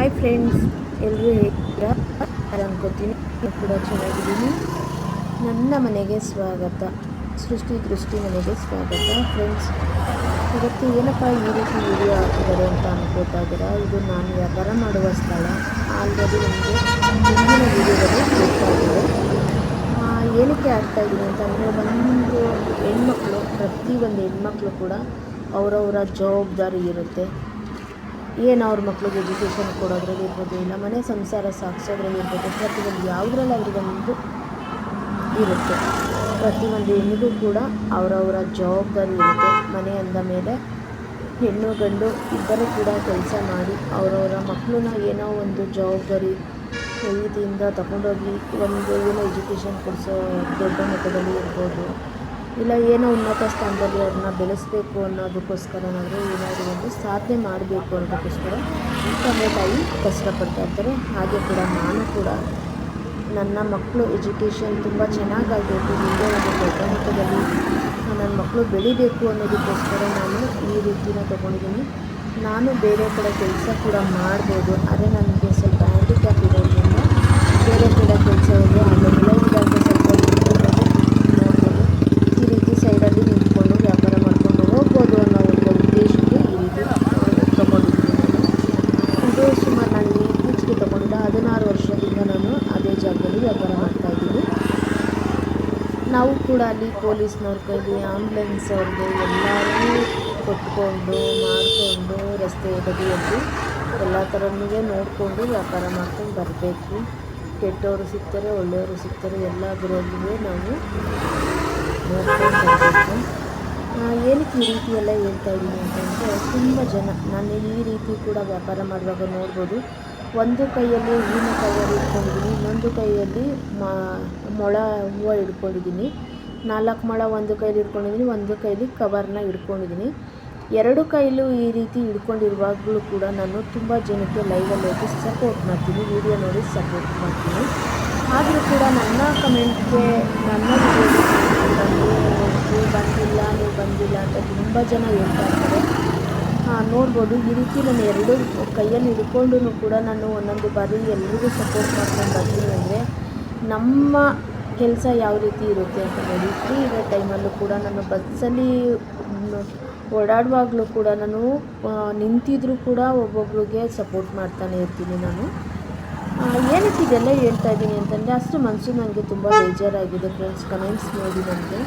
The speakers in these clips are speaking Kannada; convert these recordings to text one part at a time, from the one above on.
ಹಾಯ್ ಫ್ರೆಂಡ್ಸ್ ಎಲ್ಲರೂ ಹೇಗಿದ್ದೀರಾ? ಅನ್ಕೋತೀನಿ, ನಾನು ಕೂಡ ಚೆನ್ನಾಗಿದ್ದೀನಿ. ನನ್ನ ಮನೆಗೆ ಸ್ವಾಗತ. ಸೃಷ್ಟಿ ದೃಷ್ಟಿ ಮನೆಗೆ ಸ್ವಾಗತ. ಫ್ರೆಂಡ್ಸ್ ಇವತ್ತು ಏನಪ್ಪ ಈ ರೀತಿ ವಿಡಿಯೋ ಹಾಕಿದ್ದಾರೆ ಅಂತ ಅನ್ಕೋತಾಗಿರ ಇದು ನಾನು ವ್ಯಾಪಾರ ಮಾಡುವ ಸ್ಥಳ. ಆಲ್ರೆಡಿ ನನಗೆ ಹಿಂದಿನ ವಿಡಿಯೋದಲ್ಲಿ ಗೊತ್ತಾಗಿದೆ ಏನಕ್ಕೆ ಆಗ್ತಾ ಇದ್ದೀನಿ ಅಂತಂದರೆ ಒಂದು ಹೆಣ್ಮಕ್ಳು ಒಂದು ಹೆಣ್ಮಕ್ಳು ಕೂಡ ಅವರವರ ಜವಾಬ್ದಾರಿ ಇರುತ್ತೆ. ಏನು ಅವ್ರ ಮಕ್ಳಿಗೆ ಎಜುಕೇಷನ್ ಕೊಡೋದ್ರಲ್ಲಿ ಇರ್ಬೋದು, ಇಲ್ಲ ಮನೆ ಸಂಸಾರ ಸಾಗಿಸೋದ್ರಲ್ಲಿ ಇರ್ಬೋದು, ಪ್ರತಿಯೊಂದು ಯಾವುದ್ರಲ್ಲಿ ಅವ್ರಿಗೊಂದು ಇರುತ್ತೆ. ಪ್ರತಿಯೊಂದು ಹೆಣ್ಣಿಗೂ ಕೂಡ ಅವರವರ ಜವಾಬ್ದಾರಿ ಇರುತ್ತೆ. ಮನೆ ಅಂದ ಮೇಲೆ ಹೆಣ್ಣು ಗಂಡು ಇಬ್ಬರು ಕೂಡ ಕೆಲಸ ಮಾಡಿ ಅವರವರ ಮಕ್ಕಳನ್ನ ಏನೋ ಒಂದು ಜವಾಬ್ದಾರಿ ರೀತಿಯಿಂದ ತಗೊಂಡೋಗಿ ಒಂದು ಏನೋ ಎಜುಕೇಷನ್ ಕೊಡಿಸೋ ದೊಡ್ಡ ಮಟ್ಟದಲ್ಲಿ ಇರ್ಬೋದು. ಇಲ್ಲ, ಏನೋ ಉನ್ನತ ಸ್ಥಾನದಲ್ಲಿ ಅವ್ರನ್ನ ಬೆಳೆಸಬೇಕು ಅನ್ನೋದಕ್ಕೋಸ್ಕರನಾದರೂ ಏನಾದರೂ ಒಂದು ಸಾಧನೆ ಮಾಡಬೇಕು ಅನ್ನೋದಕ್ಕೋಸ್ಕರ ತಂದೆ ತಾಯಿ ಕಷ್ಟಪಡ್ತಾ ಇರ್ತಾರೆ. ಹಾಗೆ ಕೂಡ ನಾನು ಕೂಡ ನನ್ನ ಮಕ್ಕಳು ಎಜುಕೇಷನ್ ತುಂಬ ಚೆನ್ನಾಗಾಗಬೇಕು ಮುಂದೆ ಒಂದು ದೊಡ್ಡ ಮಟ್ಟದಲ್ಲಿ ನನ್ನ ಮಕ್ಕಳು ಬೆಳಿಬೇಕು ಅನ್ನೋದಕ್ಕೋಸ್ಕರ ನಾನು ಈ ರೀತಿನ ತೊಗೊಂಡಿದ್ದೀನಿ. ನಾನು ಬೇರೆ ಕಡೆ ಕೆಲಸ ಕೂಡ ಮಾಡ್ಬೋದು. ಆದರೆ ನನಗೆ ಸ್ವಲ್ಪ ಹ್ಯಾಂಡಿಕ್ಯಾಪ್ ಇರೋದ್ರಿಂದ ಬೇರೆ ಕಡೆ ಕೆಲಸ ಹೋಗಿ ಆಗೋದಿಲ್ಲ ಹೀಗಾಗಿ ಸ್ವಲ್ಪ ನಿಂತ್ಕೊಂಡು ನೋಡ್ಬೋದು ಈ ರೀತಿ ಸೈಡಲ್ಲಿ ನಿಂತ್ಕೊಂಡು ವ್ಯಾಪಾರ ಮಾಡ್ಕೊಂಡು ಹೋಗ್ಬೋದು ಅನ್ನೋ ಒಂದು ಉದ್ದೇಶಕ್ಕೆ ಈ ರೀತಿ ತೊಗೊಂಡಿದ್ದೀನಿ ನಾನು ಇದು ಸುಮಾರು ನಾನು ಇತ್ತೀಚೆಗೆ ತೊಗೊಂಡಿದ್ದ ಹದಿನಾರು ವರ್ಷದಿಂದ ನಾನು ಅದೇ ಜಾಗದಲ್ಲಿ ವ್ಯಾಪಾರ ಮಾಡ್ತಾಯಿದ್ದೀನಿ ನಾವು ಕೂಡ ಅಲ್ಲಿ ಪೊಲೀಸ್ನವ್ರ ಕೈಲಿ ಆಂಬುಲೆನ್ಸ್ ಅವ್ರಿಗೆ ಎಲ್ಲರೂ ಕೊಟ್ಕೊಂಡು ಮಾಡಿಕೊಂಡು ರಸ್ತೆ ಬದಿಯಲ್ಲಿ ಎಲ್ಲ ಥರನೂ ನೋಡಿಕೊಂಡು ವ್ಯಾಪಾರ ಮಾಡ್ಕೊಂಡು ಬರಬೇಕು. ಕೆಟ್ಟವರು ಸಿಗ್ತಾರೆ, ಒಳ್ಳೆಯವರು ಸಿಗ್ತಾರೆ ಎಲ್ಲದರಲ್ಲೂ ನಾವು ನೋಡ್ಕೊಂಡು ಬರಬೇಕು. ಏನಕ್ಕೆ ಈ ರೀತಿ ಎಲ್ಲ ಹೇಳ್ತಾ ಇದ್ದೀನಿ ಅಂತಂದರೆ, ತುಂಬ ಜನ, ನಾನು ಈ ರೀತಿ ಕೂಡ ವ್ಯಾಪಾರ ಮಾಡುವಾಗ ನೋಡ್ಬೋದು. ಒಂದು ಕೈಯಲ್ಲಿ ಹೂವಿನ ಕವರ್ ಇಟ್ಕೊಂಡಿದ್ದೀನಿ, ಇನ್ನೊಂದು ಕೈಯಲ್ಲಿ ಮೊಳ ಹೂವು ಹಿಡ್ಕೊಂಡಿದ್ದೀನಿ ನಾಲ್ಕು ಮೊಳ ಒಂದು ಕೈಲಿ ಹಿಡ್ಕೊಂಡಿದ್ದೀನಿ ಒಂದು ಕೈಲಿ ಕವರ್ನ ಹಿಡ್ಕೊಂಡಿದ್ದೀನಿ ಎರಡು ಕೈಲೂ ಈ ರೀತಿ ಹಿಡ್ಕೊಂಡಿರುವಾಗಲೂ ಕೂಡ ನಾನು ತುಂಬ ಜನಕ್ಕೆ ಲೈವಲ್ಲಿ ಹೋಗಿ ಸಪೋರ್ಟ್ ಮಾಡ್ತೀನಿ ವಿಡಿಯೋ ನೋಡಿ ಸಪೋರ್ಟ್ ಮಾಡ್ತೀನಿ. ಆದರೂ ಕೂಡ ನನ್ನ ಕಮೆಂಟ್ಗೆ ನನ್ನ ವಿಡಿಯೋಗೆ ನೀವು ಬಂದಿಲ್ಲ ನೀವು ಬಂದಿಲ್ಲ ಅಂತ ತುಂಬ ಜನ ಹೇಳ್ತಾ ಹಾಂ ನೋಡ್ಬೋದು. ಈ ರೀತಿ ನಾನು ಎರಡು ಕೈಯಲ್ಲಿ ಹಿಡ್ಕೊಂಡು ಕೂಡ ನಾನು ಒಂದೊಂದು ಬಾರಿ ಎಲ್ರಿಗೂ ಸಪೋರ್ಟ್ ಮಾಡ್ಕೊಂಡು ಬರ್ತೀನಿ ಅಂದರೆ ನಮ್ಮ ಕೆಲಸ ಯಾವ ರೀತಿ ಇರುತ್ತೆ ಅಂತ ನೋಡಿ. ಫ್ರೀ ಇರೋ ಟೈಮಲ್ಲೂ ಕೂಡ ನಾನು ಬಸ್ಸಲ್ಲಿ ಓಡಾಡುವಾಗಲೂ ಕೂಡ ನಾನು ನಿಂತಿದ್ರೂ ಕೂಡ ಒಬ್ಬೊಬ್ರಿಗೆ ಸಪೋರ್ಟ್ ಮಾಡ್ತಾನೆ ಇರ್ತೀನಿ ನಾನು. ಏನಕ್ಕೆ ಇದೆಲ್ಲ ಹೇಳ್ತಾ ಇದ್ದೀನಿ ಅಂತಂದರೆ ಅಷ್ಟು ಮನಸ್ಸು ನನಗೆ ತುಂಬ ಬೇಜಾರಾಗಿದೆ ಫ್ರೆಂಡ್ಸ್ ಕಮೆಂಟ್ಸ್ ನೋಡಿ ನನಗೆ.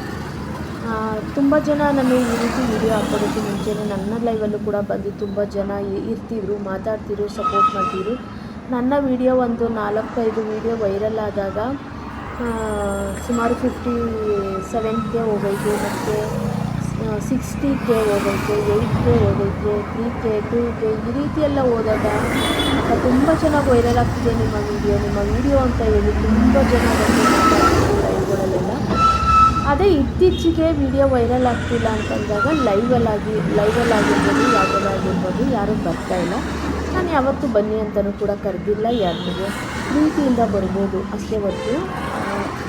ತುಂಬ ಜನ ನಾನು ಈ ರೀತಿ ವಿಡಿಯೋ ಹಾಕೋದಕ್ಕೆ ಮುಂಚೆನೇ ನನ್ನ ಲೈವಲ್ಲೂ ಕೂಡ ಬಂದು ತುಂಬ ಜನ ಇರ್ತಿದ್ರು, ಮಾತಾಡ್ತಿದ್ರು ಸಪೋರ್ಟ್ ಮಾಡ್ತಿದ್ರು. ನನ್ನ ವಿಡಿಯೋ ಒಂದು ನಾಲ್ಕೈದು ವಿಡಿಯೋ ವೈರಲ್ ಆದಾಗ ಸುಮಾರು ಫಿಫ್ಟಿ ಸೆವೆನ್ ಕೆ ಮತ್ತು ಸಿಕ್ಸ್ಟಿ ಕೆ ಹೋಗೈತೆ ಏಯ್ಟ್ ಕೆ ಹೋಗೈತೆ ತ್ರೀ ಕೆ ಟೂ ಕೆ ಈ ರೀತಿ ಎಲ್ಲ ಹೋದಾಗ ತುಂಬ ಚೆನ್ನಾಗಿ ವೈರಲ್ ಆಗ್ತಿದೆ ನಿಮ್ಮ ವಿಡಿಯೋ ನಿಮ್ಮ ವಿಡಿಯೋ ಅಂತ ಹೇಳಿ ತುಂಬ ಜನ ಬಂದು ಲೈವ್ಗಳಲ್ಲೆಲ್ಲ ಅದೇ ಇತ್ತೀಚೆಗೆ ವಿಡಿಯೋ ವೈರಲ್ ಆಗ್ತಿಲ್ಲ ಅಂತಂದಾಗ ಲೈವಲ್ಲಾಗಿ ಲೈವಲ್ಲಾಗಿರ್ಬೋದು ಯಾವುದೆಲ್ಲ ಆಗಿರ್ಬೋದು ಯಾರೂ ಇಲ್ಲ. ನಾನು ಯಾವತ್ತೂ ಬನ್ನಿ ಅಂತಲೂ ಕೂಡ ಕರೆದಿಲ್ಲ ಯಾರಿಗೂ ಪ್ರೀತಿಯಿಂದ ಬರ್ಬೋದು. ಅಷ್ಟೇ ಹೊತ್ತು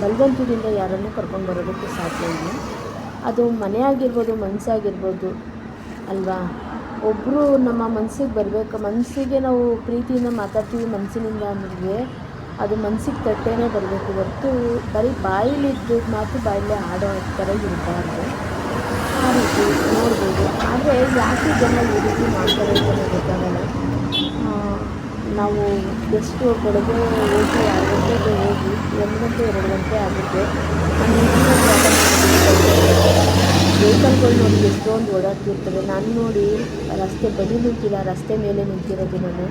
ಬಲವಂತದಿಂದ ಯಾರನ್ನೂ ಕರ್ಕೊಂಡು ಬರೋದಕ್ಕೆ ಸಾಧ್ಯ ಇಲ್ಲ. ಅದು ಮನೆ ಆಗಿರ್ಬೋದು ಮನಸ್ಸಾಗಿರ್ಬೋದು ಅಲ್ವಾ? ಒಬ್ಬರು ನಮ್ಮ ಮನಸ್ಸಿಗೆ ಬರಬೇಕು ಮನಸ್ಸಿಗೆ ನಾವು ಪ್ರೀತಿಯಿಂದ ಮಾತಾಡ್ತೀವಿ ಮನಸ್ಸಿನಿಂದ ಅಂದರೆ ಅದು ಮನಸ್ಸಿಗೆ ತಟ್ಟೇನೇ ಬರಬೇಕು. ಹೊರತು ಬರೀ ಬಾಯಿಲಿದ್ದು ಮಾತು ಬಾಯಲ್ಲೇ ಆಡೋ ಥರ ಇರಬಾರ್ದು. ಆ ರೀತಿ ನೋಡ್ಬೋದು. ಆದರೆ ಯಾಕೆ ಜನ ಈ ರೀತಿ ಮಾಡ್ತಾರೆ ಅಂತಲೇ ಗೊತ್ತಾಗಲ್ಲ. ನಾವು ಎಷ್ಟು ಬೆಳಗ್ಗೆ ಹೋಗಿ ಆರು ಗಂಟೆಗೆ ಹೋಗಿ ಒಂದು ಗಂಟೆ, ಎರಡು ಗಂಟೆ ಆಗುತ್ತೆ. ವೆಹಿಕಲ್ಗಳು ನೋಡಿ ಎಷ್ಟೊಂದು ಓಡಾಡ್ತಿರ್ತವೆ. ನಾನು ನೋಡಿ ರಸ್ತೆ ಬದಿ ನಿಂತಿಲ್ಲ, ರಸ್ತೆ ಮೇಲೆ ನಿಂತಿರೋದು ನಾನು.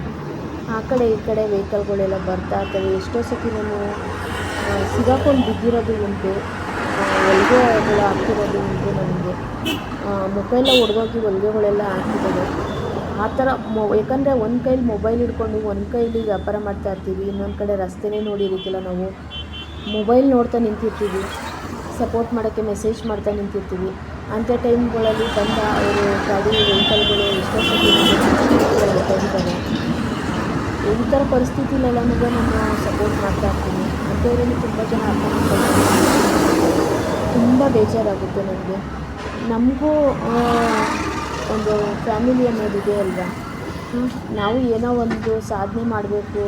ಆ ಕಡೆ ಈ ಕಡೆ ವೆಹಿಕಲ್ಗಳೆಲ್ಲ ಬರ್ತಾ ಇರ್ತವೆ. ಎಷ್ಟೋ ಸತಿ ನಾನು ಸಿಗಾಕೊಂಡು ಬಿದ್ದಿರೋದು ಉಂಟು. ಹೊಲಿಗೆಗಳು ಹಾಕ್ತಿರೋದು ಉಂಟು ನನಗೆ ಮುಖ ಎಲ್ಲ ಒಡೆದೋಗಿ ಹೊಲಿಗೆಗಳೆಲ್ಲ ಹಾಕ್ತಿದ್ದಾರೆ. ಆ ಥರ ಮೊ, ಯಾಕಂದರೆ ಒಂದು ಕೈಲಿ ಮೊಬೈಲ್ ಹಿಡ್ಕೊಂಡು ಒಂದು ಕೈಲಿ ವ್ಯಾಪಾರ ಮಾಡ್ತಾ ಇರ್ತೀವಿ. ಇನ್ನೊಂದು ಕಡೆ ರಸ್ತೆನೇ ನೋಡಿರ್ತಿಲ್ಲ ನಾವು. ಮೊಬೈಲ್ ನೋಡ್ತಾ ನಿಂತಿರ್ತೀವಿ. ಸಪೋರ್ಟ್ ಮಾಡೋಕ್ಕೆ ಮೆಸೇಜ್ ಮಾಡ್ತಾ ನಿಂತಿರ್ತೀವಿ. ಅಂಥ ಟೈಮ್ಗಳಲ್ಲಿ ಬಂದ ಅವರು ಗಾಡಿ, ವೆಹಿಕಲ್ಗಳು ಎಷ್ಟೋ ಸತಿ ತೆಗಿತಾರೆ ಈ ಥರ ಪರಿಸ್ಥಿತಿಲೆಲ್ಲ ನಾನು ಸಪೋರ್ಟ್ ಮಾಡ್ತಾ ಇರ್ತೀನಿ ಅಂಥವರಲ್ಲಿ ತುಂಬ ಜನ ಅರ್ಥ ತುಂಬ ಬೇಜಾರಾಗುತ್ತೆ ನನಗೆ ನಮಗೂ ಒಂದು ಫ್ಯಾಮಿಲಿ ಅನ್ನೋದಿದೆ ಅಲ್ವಾ? ನಾವು ಏನೋ ಒಂದು ಸಾಧನೆ ಮಾಡಬೇಕು,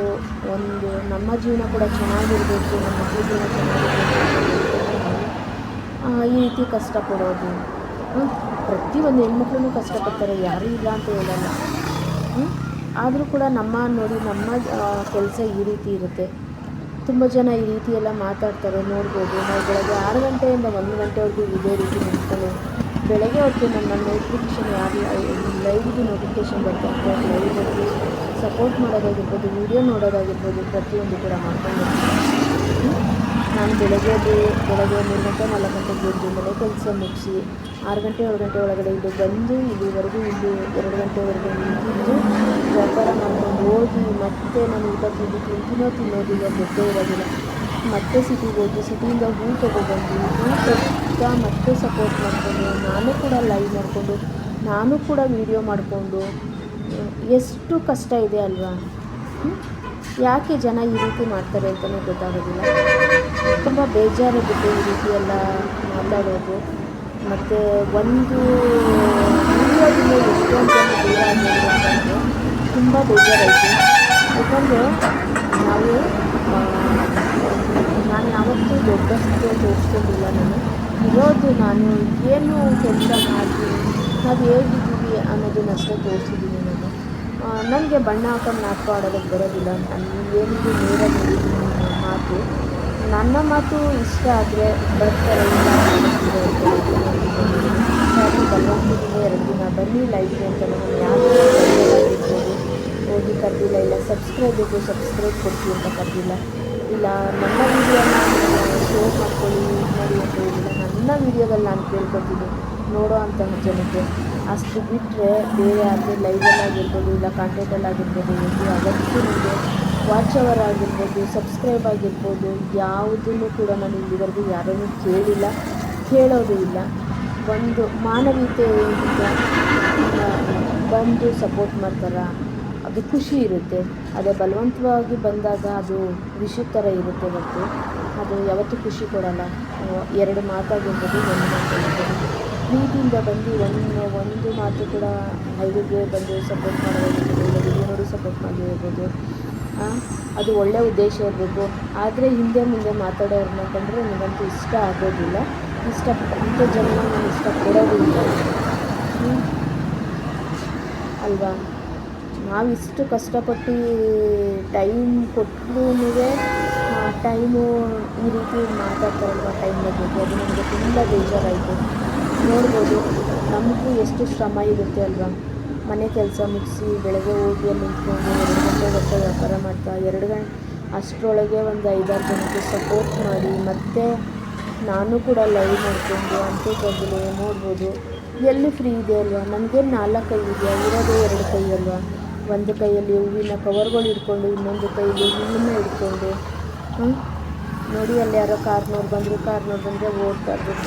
ಒಂದು ನಮ್ಮ ಜೀವನ ಕೂಡ ಚೆನ್ನಾಗಿರಬೇಕು, ನಮ್ಮ ಮಕ್ಕಳ ಜೀವನ ಚೆನ್ನಾಗಿರಬೇಕು. ಈ ರೀತಿ ಕಷ್ಟಪಡೋದು. ಕೊಡೋದು ಪ್ರತಿಯೊಂದು ಹೆಣ್ಮಕ್ಳು ಕಷ್ಟಪಡ್ತಾರೆ. ಯಾರೂ ಇಲ್ಲ ಅಂತ ಹೇಳಲ್ಲ? ಆದರೂ ಕೂಡ ನಮ್ಮ ನೋಡಿ ನಮ್ಮ ಕೆಲಸ ಈ ರೀತಿ ಇರುತ್ತೆ. ತುಂಬ ಜನ ಈ ರೀತಿ ಎಲ್ಲ ಮಾತಾಡ್ತಾರೆ, ನೋಡ್ಬೋದು. ನಾವು ಬೆಳಗ್ಗೆ ಆರು ಗಂಟೆಯಿಂದ ಒಂದು ಗಂಟೆವರೆಗೂ ಇದೇ ರೀತಿ ನಿಂತ್ಕೊಂಡು ಬೆಳಗ್ಗೆ ಹೊತ್ತು ನನ್ನ ನೋಟಿಫಿಕೇಷನ್ ಯಾರು ಲೈವ್ಗೆ ನೋಟಿಫಿಕೇಷನ್ ಲೈವ್ ಲೈವ್ಗೆ ಸಪೋರ್ಟ್ ಮಾಡೋದಾಗಿರ್ಬೋದು ವೀಡಿಯೋ ನೋಡೋದಾಗಿರ್ಬೋದು, ಪ್ರತಿಯೊಂದು ಕೂಡ ಮಾಡ್ಕೊಂಡು ನಾನು ಬೆಳಗ್ಗೆ ಬೆಳಗ್ಗೆ ಮೂರು ಗಂಟೆ ನಾಲ್ಕು ಗಂಟೆಗೆ ಎದ್ದು ಕೆಲಸ ಮುಗಿಸಿ ಆರು ಗಂಟೆ, ಏಳು ಗಂಟೆ ಒಳಗಡೆ ಇದು ಬಂದು ಇಲ್ಲಿವರೆಗೂ ಇಲ್ಲಿ ಎರಡು ಗಂಟೆವರೆಗೂ ನಿಂತಿದ್ದು ವ್ಯಾಪಾರ ಮಾಡ್ಕೊಂಡು ಹೋಗಿ ಮತ್ತೆ ನಾನು ಊಟ ತಿಂದು ತಿಂತೀನೋ ತಿನ್ನೋದಿಲ್ಲ ಗೊತ್ತೇ ಇರೋದಿಲ್ಲ. ಮತ್ತೆ ಸಿಟಿಗೆ ಹೋಗಿ ಸಿಟಿಯಿಂದ ಹೂ ತೊಗೊಬಂದು ಹೂ ಕೊಡ್ತಾ ಮತ್ತೆ ಸಪೋರ್ಟ್ ಮಾಡಿಕೊಂಡು ನಾನು ಕೂಡ ಲೈವ್ ಮಾಡಿಕೊಂಡು, ನಾನು ಕೂಡ ವೀಡಿಯೋ ಮಾಡಿಕೊಂಡು, ಎಷ್ಟು ಕಷ್ಟ ಇದೆ ಅಲ್ವಾ? ಯಾಕೆ ಜನ ಈ ರೀತಿ ಮಾಡ್ತಾರೆ ಅಂತಲೇ ಗೊತ್ತಾಗೋದಿಲ್ಲ. ತುಂಬ ಬೇಜಾರಾಗುತ್ತೆ ಈ ರೀತಿ ಎಲ್ಲ ಮಾತಾಡೋದು. ಮತ್ತು ಒಂದು ವಿಡಿಯೋದಿಂದ ಎಷ್ಟೊಂದು ಜನ ದೂರ ಆಗಿದ್ರು ಅಂತಂದರೆ ತುಂಬ ಬೇಜಾರಾಯಿತು. ಯಾಕಂದರೆ ನಾವು ನಾನು ಯಾವತ್ತೂ ದೊಡ್ಡಷ್ಟು ತೋರಿಸ್ಕೊಂಡಿಲ್ಲ ನಾನು. ಇರೋದು ನಾನು ಏನು ಕೆಲಸ ಮಾಡ್ತೀನಿ ನಾವು ಹೇಗಿದ್ದೀವಿ ಅನ್ನೋದನ್ನಷ್ಟೇ ತೋರಿಸಿದ್ದೀನಿ ನಾನು. ನನಗೆ ಬಣ್ಣ ಹಾಕೊಂಡು ನಾಟಕ ಆಡೋದಕ್ಕೆ ಬರೋದಿಲ್ಲ. ನಾನು ಏನಿದ್ದು ನೇರ ಮಾತು ನನ್ನ ಮಾತು ಇಷ್ಟ ಆದರೆ ಬರ್ತಾರೆ ಇಲ್ಲ ಸರಿ ಬಲವಂತದಿಂದ ಎರಡು ದಿನ ಬನ್ನಿ ಲೈಕ್ ಅಂತ ನಾನು ಯಾರು ಹೋಗಿ ಕರೆದಿಲ್ಲ, ಇಲ್ಲ ಸಬ್ಸ್ಕ್ರೈಬ್ ಬೇಕು ಸಬ್ಸ್ಕ್ರೈಬ್ ಕೊಡ್ತೀವಿ ಅಂತ ಕರೆದಿಲ್ಲ. ಇಲ್ಲ, ನನ್ನ ವೀಡಿಯೋನ ಶೇರ್ ಮಾಡ್ಕೊಳ್ಳಿ ಇದು ಮಾಡಿ ಅಂತ ಹೇಳಿಲ್ಲ. ನನ್ನ ವೀಡಿಯೋದಲ್ಲಿ ನಾನು ಕೇಳ್ಕೊತೀನಿ ನೋಡೋ ಅಂತ ಜನಕ್ಕೆ. ಅಷ್ಟು ಬಿಟ್ಟರೆ ಬೇರೆ ಆದರೆ ಲೈವಲ್ಲಾಗಿರ್ಬೋದು ಇಲ್ಲ ಕಾಂಟೆಂಟಲ್ಲಾಗಿರ್ಬೋದು ಒಂದು ಅಗತ್ಯ ನಿಮಗೆ ವಾಚ್ ಅವರ್ ಆಗಿರ್ಬೋದು ಸಬ್ಸ್ಕ್ರೈಬ್ ಆಗಿರ್ಬೋದು, ಯಾವುದನ್ನು ಕೂಡ ನಾನು ಇಲ್ಲಿವರೆಗೂ ಯಾರನ್ನೂ ಕೇಳಿಲ್ಲ, ಕೇಳೋದು ಇಲ್ಲ. ಒಂದು ಮಾನವೀಯತೆಯಿಂದ ಬಂದು ಸಪೋರ್ಟ್ ಮಾಡ್ತಾರೆ, ಅದು ಖುಷಿ ಇರುತ್ತೆ. ಅದೇ ಬಲವಂತವಾಗಿ ಬಂದಾಗ ಅದು ವಿಷ ಥರ ಇರುತ್ತೆ ಮತ್ತು ಅದು ಯಾವತ್ತೂ ಖುಷಿ ಕೊಡಲ್ಲ. ಎರಡು ಮಾತಾಗಿರ್ಬೋದು, ಒಂದು ಮಾತಾಗಿರ್ಬೋದು. ಪ್ರೀತಿಯಿಂದ ಬಂದು ಒಂದು ಒಂದು ಮಾತು ಕೂಡ ಲೈವಿಗೆ ಬಂದು ಸಪೋರ್ಟ್ ಮಾಡೋದಾಗಿರ್ಬೋದು ಸಪೋರ್ಟ್ ಮಾಡಿರ್ಬೋದು ಅದು ಒಳ್ಳೆಯ ಉದ್ದೇಶ ಇರಬೇಕು. ಆದರೆ ಹಿಂದೆ ಮುಂದೆ ಮಾತಾಡೋರನ್ನ ಕಂಡ್ರೆ ನನಗಂತೂ ಇಷ್ಟ ಆಗೋದಿಲ್ಲ. ಇಷ್ಟ ಅಂಥ ಜನ ನಾನು ಇಷ್ಟಪಡೋದಿಲ್ಲ. ಅಲ್ವಾ? ನಾವು ಇಷ್ಟು ಕಷ್ಟಪಟ್ಟು ಟೈಮ್ ಕೊಟ್ಟರೂ ಟೈಮು ಈ ರೀತಿ ಮಾತಾಡ್ತಾರಲ್ವ ಟೈಮ್ ಬಗ್ಗೆ? ಅದು ನನಗೆ ತುಂಬ ಬೇಜಾರಾಯಿತು. ನೋಡ್ಬೋದು, ನಮಗೂ ಎಷ್ಟು ಶ್ರಮ ಇರುತ್ತೆ ಅಲ್ವಾ? ಮನೆ ಕೆಲಸ ಮುಗಿಸಿ ಬೆಳಗ್ಗೆ ಹೋಗಿ ಅಲ್ಲಿ ನಿಂತ್ಕೊಂಡು ಎರಡು ಗಂಟೆ ಗಂಟೆ ವ್ಯಾಪಾರ ಮಾಡ್ತಾ ಎರಡು ಗಂಟೆ ಅಷ್ಟರೊಳಗೆ ಒಂದು ಐದಾರು ಜನಕ್ಕೆ ಸಪೋರ್ಟ್ ಮಾಡಿ ಮತ್ತೆ ನಾನು ಕೂಡ ಲೈವ್ ಮಾಡಿಕೊಂಡು ಅಂತೂ ಬಂದರೆ ನೋಡ್ಬೋದು. ಎಲ್ಲಿ ಫ್ರೀ ಇದೆ ಅಲ್ವಾ? ನನಗೇನು ನಾಲ್ಕು ಕೈ ಇದೆಯಾ ಇರೋದು ಎರಡು ಕೈ ಅಲ್ವಾ? ಒಂದು ಕೈಯಲ್ಲಿ ಹೂವಿನ ಕವರ್ಗಳು ಹಿಡ್ಕೊಂಡು ಇನ್ನೊಂದು ಕೈಯಲ್ಲಿ ಹೂವಿನ ಹಿಡ್ಕೊಂಡು? ನೋಡಿ ಅಲ್ಲಿ ಯಾರೋ ಕಾರ್ನವ್ರು ಬಂದರು ಕಾರ್ನವ್ರು ಬಂದರೆ ಓಡ್ತಾ ಇರ್ಬೇಕು.